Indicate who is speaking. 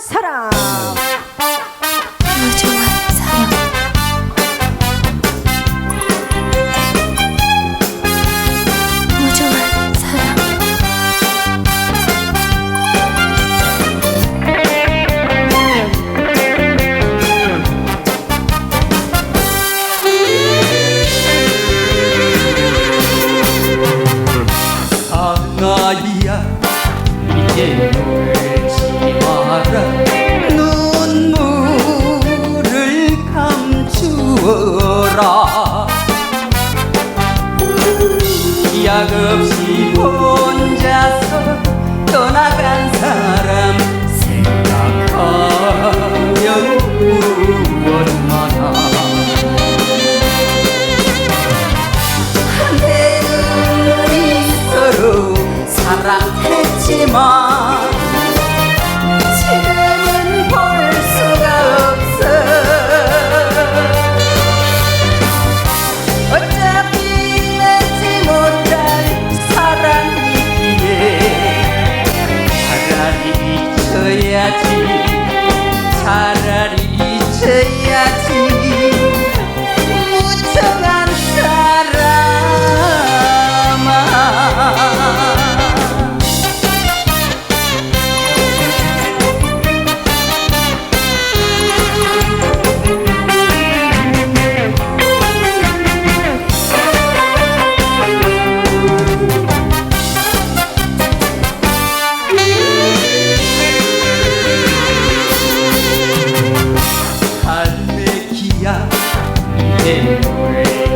Speaker 1: 사람.
Speaker 2: 사랑 무정한 사랑
Speaker 3: 상아이야. 이제 울지 마라 눈물을 감추어라. 약 없이 혼자서 떠나간 사람 생각하면 무얼마나 한때는 서로 사랑했지만 이